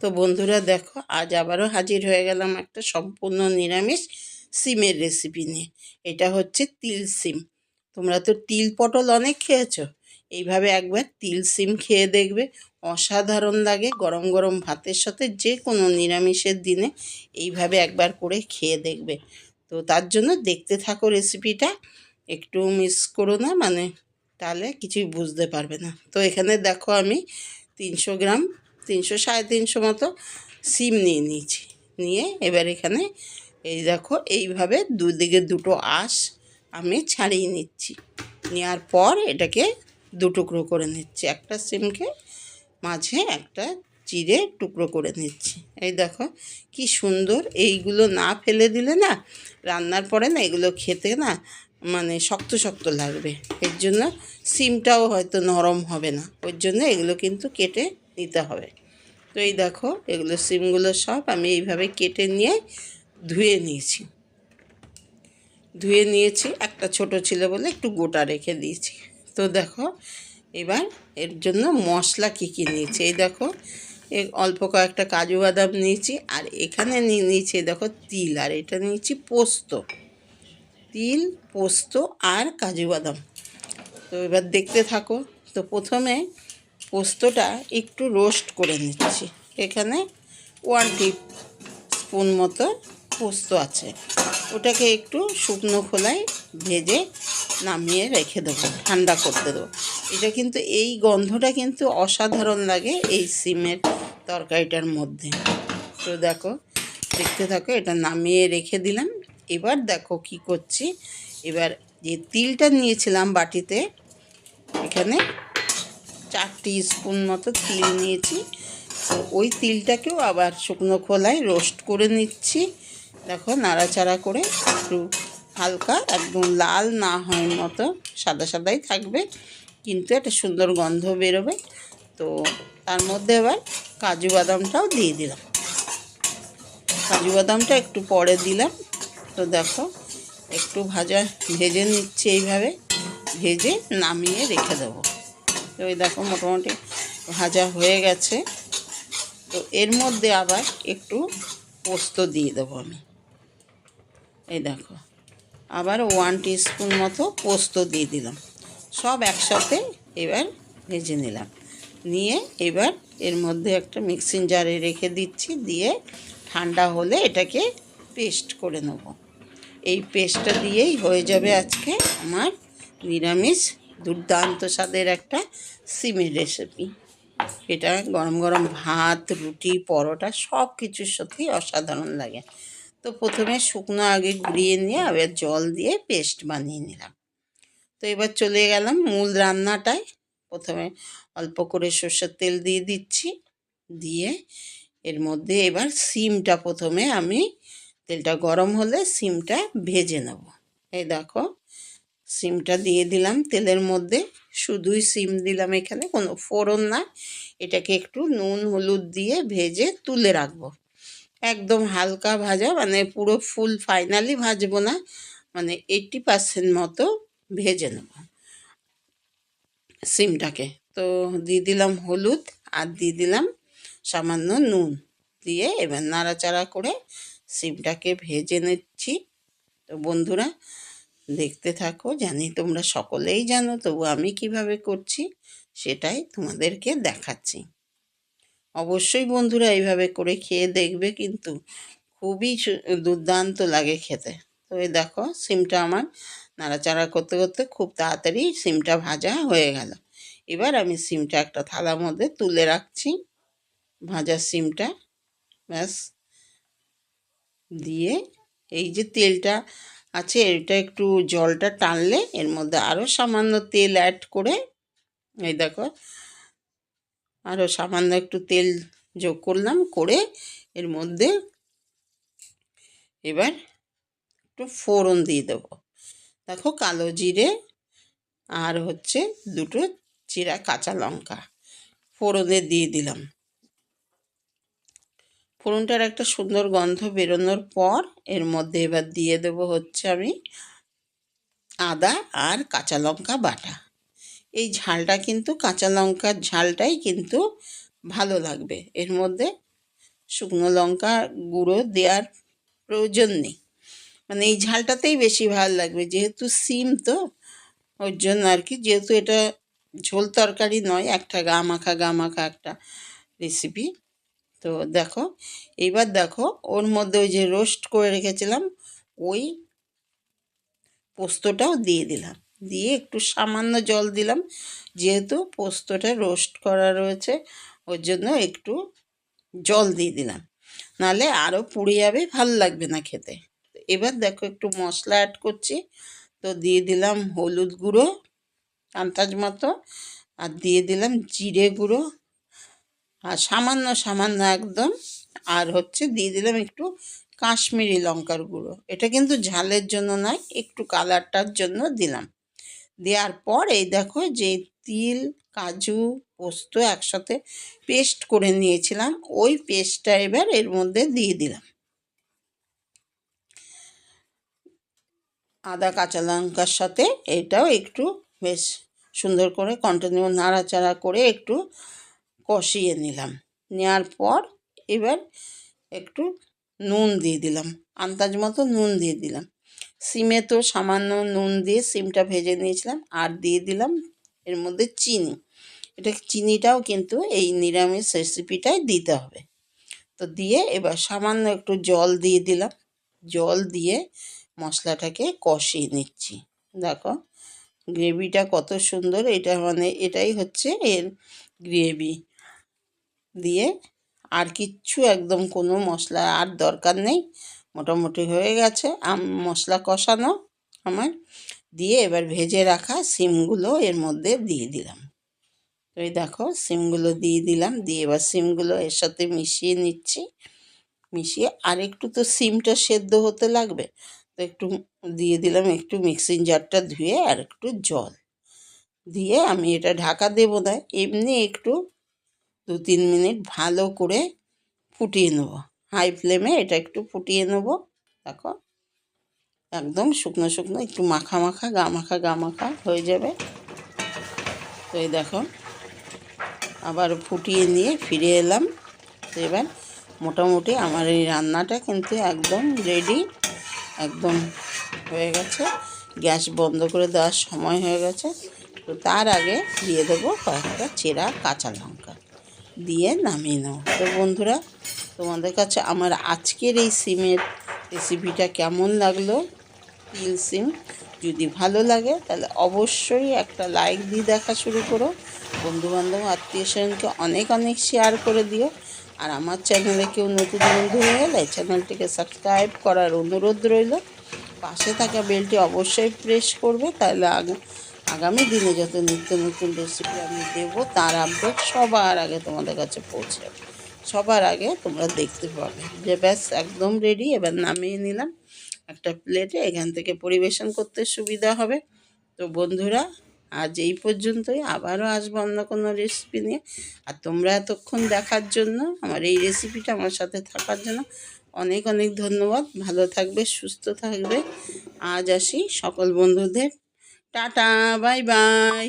তো বন্ধুরা দেখো, আজ আবারও হাজির হয়ে গেলাম একটা সম্পূর্ণ নিরামিষ সিমের রেসিপি নিয়ে। এটা হচ্ছে তিল সিম। তোমরা তো তিল পটল অনেক খেয়েছো। এইভাবে একবার তিল সিম খেয়ে দেখবে। অসাধারণ লাগে গরম গরম ভাতের সাথে যে কোনো নিরামিষের দিনে এইভাবে একবার করে খেয়ে দেখবে। তো তার জন্য দেখতে থাকো রেসিপিটা একটু মিস করো না মানে তাহলে কিছুই বুঝতে পারবে না। তো এখানে দেখো আমি তিনশো গ্রাম তিনশো, সাড়ে তিনশো মতো সিম নিয়ে নিয়েছি। নিয়ে এবার এখানে এই দেখো, এইভাবে দুদিকে দুটো আঁশ আমি ছাড়িয়ে নিচ্ছি। নেওয়ার পর এটাকে দু টুকরো করে নিচ্ছি। একটা সিমকে মাঝে একটা চিড়ে টুকরো করে নিচ্ছি। এই দেখো, কি সুন্দর। এইগুলো না ফেলে দিলে না, রান্নার পরে না এগুলো খেতে না মানে শক্ত শক্ত লাগবে। এর জন্য সিমটাও হয়তো নরম হবে না। ওর জন্য এগুলো কিন্তু কেটে নিতে হবে। তো এই দেখো, এগুলো সিমগুলো সব আমি এইভাবে কেটে নিয়ে ধুয়ে নিয়েছি। ধুয়ে নিয়েছি, একটা ছোট ছিল বলে একটু গোটা রেখে দিয়েছি। তো দেখো, এবার এর জন্য মশলা কী কী নিয়েছি? এই দেখো অল্প কয়েকটা কাজু বাদাম নিয়েছি আর এখানে নিয়ে নিয়েছি দেখো, তিল আর এটা নিয়েছি পোস্ত। তিল, পোস্ত আর কাজু বাদাম। তো এবার দেখতে থাকো, তো প্রথমে পোস্তটা একটু রোস্ট করে নিচ্ছি। এখানে ওয়ান টি স্পুন মতো পোস্ত আছে। ওটাকে একটু শুকনো খোলায় ভেজে নামিয়ে রেখে দেবো, ঠান্ডা করতে দেবো। এটা কিন্তু এই গন্ধটা কিন্তু অসাধারণ লাগে এই সিমের তরকারিটার মধ্যে। তো দেখো, দেখতে থাকো, এটা নামিয়ে রেখে দিলাম। এবার দেখো কি করছি। এবার যে তিলটা নিয়েছিলাম বাটিতে, এখানে চারটি স্পুন মতো তিল নিয়েছি। তো ওই তিলটাকেও আবার শুকনো খোলায় রোস্ট করে নিচ্ছি। দেখো নাড়াচাড়া করে একটু হালকা, একদম লাল না হয় মতো, সাদা সাদাই থাকবে, কিন্তু একটা সুন্দর গন্ধ বেরোবে। তো তার মধ্যে এবার কাজু বাদামটাও দিয়ে দিলাম। কাজু বাদামটা একটু পরে দিলাম। তো দেখো একটু ভাজা ভেজে নিচ্ছি এইভাবে, ভেজে নামিয়ে রেখে দেবো। তো ওই দেখো মোটামুটি ভাজা হয়ে গেছে। তো এর মধ্যে আবার একটু পোস্ত দিয়ে দেবো আমি। এই দেখো, আবার ওয়ান স্পুন মতো পোস্ত দিয়ে দিলাম। সব একসাথে এবার ভেজে নিলাম। নিয়ে এবার এর মধ্যে একটা মিক্সিং জারে রেখে দিচ্ছি, দিয়ে ঠান্ডা হলে এটাকে পেস্ট করে নেব। এই পেস্টটা দিয়েই হয়ে যাবে আজকে আমার নিরামিষ দুর্দান্ত স্বাদের একটা সিমের রেসিপি এটা গরম গরম ভাত, রুটি, পরোটা সব কিছুর সাথেই অসাধারণ লাগে। তো প্রথমে শুকনো আগে গুঁড়িয়ে নিয়ে আবার জল দিয়ে পেস্ট বানিয়ে নিলাম। তো এবার চলে গেলাম মূল রান্নাটায়। প্রথমে অল্প করে সর্ষের তেল দিয়ে দিচ্ছি। দিয়ে এর মধ্যে এবার সিমটা প্রথমে আমি, তেলটা গরম হলে সিমটা ভেজে নেব। এই দেখো সিমটা দিয়ে দিলাম তেলের মধ্যে। শুধুই সিম দিলাম এখানে, কোনো ফোড়ন না। এটাকে একটু নুন, হলুদ দিয়ে ভেজে তুলে রাখব। একদম হালকা ভাজা মানে পুরো ফুল ফাইনালি ভাজবো না মানে এইটটি পার্সেন্ট মতো ভেজে নেব সিমটাকে। তো দিয়ে দিলাম হলুদ আর দিয়ে দিলাম সামান্য নুন দিয়ে এবার নাড়াচাড়া করে সিমটাকে ভেজে নিচ্ছি। তো বন্ধুরা দেখতে থাকো, জানি তোমরা সকলেই জানো, তবু আমি কীভাবে করছি সেটাই তোমাদেরকে দেখাচ্ছি। অবশ্যই বন্ধুরা এইভাবে করে খেয়ে দেখবে কিন্তু খুবই দুর্দান্ত লাগে খেতে। তো এই দেখো, সিমটা আমার নাড়াচাড়া করতে করতে খুব তাড়াতাড়ি সিমটা ভাজা হয়ে গেল। এবার আমি সিমটা একটা থালার মধ্যে তুলে রাখছি, ভাজা সিমটা, ব্যাস। দিয়ে এই যে তেলটা আছে, এটা একটু জলটা টানলে এর মধ্যে আরও সামান্য তেল অ্যাড করে, এই দেখো আরও সামান্য একটু তেল যোগ করলাম, করে এর মধ্যে এবার একটু ফোড়ন দিয়ে দেবো। দেখো কালো জিরে আর হচ্ছে দুটো চিরা কাঁচা লঙ্কা, ফোড়নে দিয়ে দিলাম। ফোড়নটার একটা সুন্দর গন্ধ বেরোনোর পর এর মধ্যে এবার দিয়ে দেবো হচ্ছে আমি আদা আর কাঁচা লঙ্কা বাটা। এই ঝালটা কিন্তু কাঁচা লঙ্কার ঝালটাই কিন্তু ভালো লাগবে। এর মধ্যে শুকনো লঙ্কা গুঁড়ো দেওয়ার প্রয়োজন নেই। মানে এই ঝালটাতেই বেশি ভালো লাগবে। যেহেতু সিম তো, ওর জন্য আর কি, যেহেতু এটা ঝোল তরকারি নয়, একটা গা মাখা গা মাখা একটা রেসিপি তো দেখো, এইবার দেখো, ওর মধ্যে ওই যে রোস্ট করে রেখেছিলাম, ওই পোস্তটাও দিয়ে দিলাম। দিয়ে একটু সামান্য জল দিলাম, যেহেতু পোস্তটা রোস্ট করা রয়েছে, ওর জন্য একটু জল দিয়ে দিলাম। নালে আরও পুড়ে যাবে, ভালো লাগবে না খেতে। এবার দেখো একটু মশলা অ্যাড করছি, তো দিয়ে দিলাম হলুদ গুঁড়ো, আন্দাজ মতো, আর দিয়ে দিলাম জিরে গুঁড়ো আর সামান্য সামান্য একদম। আর হচ্ছে দিয়ে দিলাম একটু কাশ্মীরি লঙ্কার গুঁড়ো। এটা কিন্তু ঝালের জন্য নয়, একটু কালারটার জন্য দিলাম। দেওয়ার পর এই দেখো যে তিল, কাজু, পোস্ত একসাথে পেস্ট করে নিয়েছিলাম। ওই পেস্টটা এবার এর মধ্যে দিয়ে দিলাম। আদা, কাঁচা লঙ্কার সাথে এটাও একটু বেশ সুন্দর করে কন্টিনিউ নাড়াচাড়া করে একটু কষিয়ে নিলাম। নেওয়ার পর এবার একটু নুন দিয়ে দিলাম, আন্দাজ মতো নুন দিয়ে দিলাম। সিমে তো সামান্য নুন দিয়ে সিমটা ভেজে নিয়েছিলাম আর দিয়ে দিলাম এর মধ্যে চিনি। এটা চিনিটাও কিন্তু এই নিরামিষ রেসিপিটাই দিতে হবে। তো দিয়ে এবার সামান্য একটু জল দিয়ে দিলাম। জল দিয়ে মশলাটাকে কষিয়ে নিচ্ছি। দেখো গ্রেভিটা কত সুন্দর। এটা মানে এটাই হচ্ছে এর গ্রেভি দিয়ে আর কিচ্ছু, একদম কোনো মশলা আর দরকার নেই। মোটামুটি হয়ে গেছে আম, মশলা কষানো আমার। দিয়ে এবার ভেজে রাখা সিমগুলো এর মধ্যে দিয়ে দিলাম। তো এই দেখো, সিমগুলো দিয়ে দিলাম। দিয়ে এবার সিমগুলো এর সাথে মিশিয়ে নিচ্ছি। মিশিয়ে আর একটু তো সিমটা সেদ্ধ হতে লাগবে। তো একটু দিয়ে দিলাম একটু মিক্সিং জারটা ধুয়ে আর একটু জল। দিয়ে আমি এটা ঢাকা দেবো না, এমনি একটু দু তিন মিনিট ভালো করে ফুটিয়ে নেব। হাই ফ্লেমে এটা একটু ফুটিয়ে নেব। দেখো, একদম শুকনো শুকনো, একটু মাখা মাখা, গা মাখা গা মাখা হয়ে যাবে। তো এই দেখো, আবার ফুটিয়ে নিয়ে ফিরে এলাম। তো এবার মোটামুটি আমার এই রান্নাটা কিন্তু একদম রেডি একদম হয়ে গেছে। গ্যাস বন্ধ করে দেওয়ার সময় হয়ে গেছে। তো তার আগে দিয়ে দেবো কয়েকটা চেরা কাঁচা লঙ্কা। দিয়ে নামিয়ে নাও। তো বন্ধুরা, তোমাদের কাছে আমার আজকের এই সিমের রেসিপিটা কেমন লাগল? তিল সিম যদি ভালো লাগে, তাহলে অবশ্যই একটা লাইক দিয়ে দেখা শুরু করো। বন্ধুবান্ধব, আত্মীয় স্বজনকে অনেক অনেক শেয়ার করে দিও। আর আমার চ্যানেলে কেউ নতুন বন্ধু হয়ে গেলে চ্যানেলটিকে সাবস্ক্রাইব করার অনুরোধ রইল। পাশে থাকা বেলটি অবশ্যই প্রেস করবে, তাহলে আগে আগামী দিনে যত নিত্য নতুন রেসিপি আমি দেবো, তার আপডেট সবার আগে তোমাদের কাছে পৌঁছে সবার আগে তোমরা দেখতে পাবে যে ব্যাস একদম রেডি এবার নামিয়ে নিলাম একটা প্লেটে এখান থেকে পরিবেশন করতে সুবিধা হবে। তো বন্ধুরা, আজ এই পর্যন্তই, আবারও আসব অন্য কোনো রেসিপি নিয়ে। আর তোমরা এতক্ষণ দেখার জন্য, আমার এই রেসিপিটা আমার সাথে থাকার জন্য অনেক অনেক ধন্যবাদ। ভালো থাকবে, সুস্থ থাকবে। আজ আসি সকল বন্ধুদের টাটা বাই বাই।